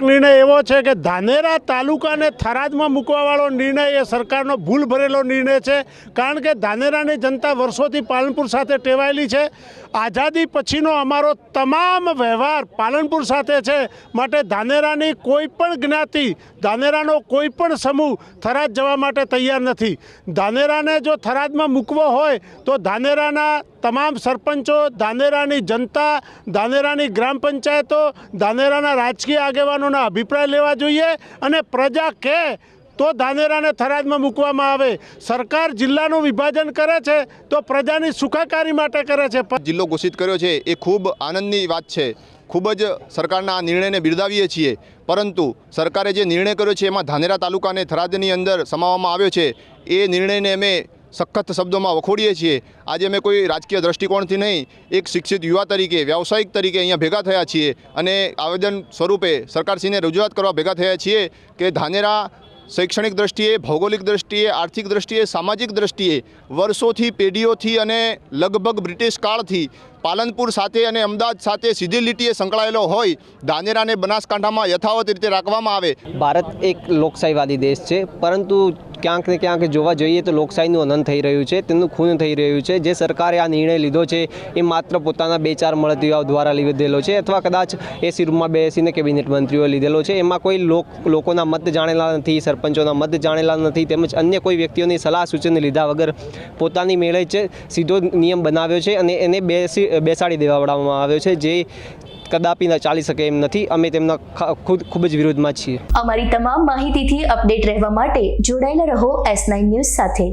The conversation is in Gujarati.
નિર્ણય એવો છે કે ધાનેરા તાલુકાને થરાદમાં મૂકવાવાળો નિર્ણય એ સરકારનો ભૂલ ભરેલો નિર્ણય છે. કારણ કે ધાનેરાની જનતા વર્ષોથી પાલનપુર સાથે ટેવાયેલી છે. આઝાદી પછીનો અમારો તમામ વ્યવહાર પાલનપુર સાથે છે. માટે ધાનેરાની કોઈ પણ જ્ઞાતિ, ધાનેરાનો કોઈ પણ સમૂહ થરાદ જવા માટે તૈયાર નથી. ધાનેરાને જો થરાદમાં મૂકવો હોય, તો ધાનેરાના તમામ સરપંચો, ધાનેરાની જનતા, ધાનેરાની ગ્રામ પંચાયતો, ધાનેરાના રાજકીય આગેવાનોના અભિપ્રાય લેવા જોઈએ અને પ્રજા કહે તો ધાનેરાને થરાદમાં મૂકવામાં આવે. સરકાર જિલ્લાનું વિભાજન કરે છે, તો પ્રજાની સુખાકારી માટે કરે છે. જિલ્લો ઘોષિત કર્યો છે, એ ખૂબ આનંદની વાત છે. ખૂબ જ સરકારના આ નિર્ણયને બિરદાવીએ છીએ. પરંતુ સરકારે જે નિર્ણય કર્યો છે, એમાં ધાનેરા તાલુકાને થરાદની અંદર સમાવવામાં આવ્યો છે, એ નિર્ણયને અમે સખત શબ્દોમાં વખોડીએ છીએ. આજે અમે કોઈ રાજકીય દ્રષ્ટિકોણથી નહીં, એક શિક્ષિત યુવા તરીકે, વ્યાવસાયિક તરીકે અહીંયા ભેગા થયા છીએ અને આવેદન સ્વરૂપે સરકારશ્રીને રજૂઆત કરવા ભેગા થયા છીએ કે ધાનેરા શૈક્ષણિક દ્રષ્ટિએ, ભૌગોલિક દ્રષ્ટિએ, આર્થિક દ્રષ્ટિએ, સામાજિક દ્રષ્ટિએ વર્ષોથી, પેઢીઓથી અને લગભગ બ્રિટિશ કાળથી પાલનપુર સાથે અને અમદાવાદ સાથે સીધી લીટીએ સંકળાયેલો હોય, ધાનેરાને બનાસકાંઠામાં યથાવત રીતે રાખવામાં આવે. ભારત એક લોકશાહીવાદી દેશ છે, પરંતુ ક્યાંક ને ક્યાંક જોવા જોઈએ તો લોકશાહીનું અનંત થઈ રહ્યું છે તેનું ખૂન થઈ રહ્યું છે. જે સરકારે આ નિર્ણય લીધો છે, એ માત્ર પોતાના બે ચાર મળતીવાઓ દ્વારા લીધેલો છે અથવા કદાચ એ રૂમમાં બેસીને કેબિનેટ મંત્રીઓ લીધેલો છે. એમાં કોઈ લોક, લોકોના મત જાણેલા નથી, સરપંચોના મત જાણેલા નથી, તેમજ અન્ય કોઈ વ્યક્તિઓની સલાહ સૂચન લીધા વગર પોતાની મેળે જ સીધો નિયમ બનાવ્યો છે અને એને બેસી, બેસાડી દેવાડવામાં આવ્યો છે. જે કદાપી ન ચાલી શકે એમ નથી. અમે તેમના ખુદ, ખૂબ જ વિરોધમાં છીએ. અમારી તમામ માહિતીથી અપડેટ રહેવા માટે જોડાયેલા રહો એસ નાઇન ન્યૂઝ સાથે.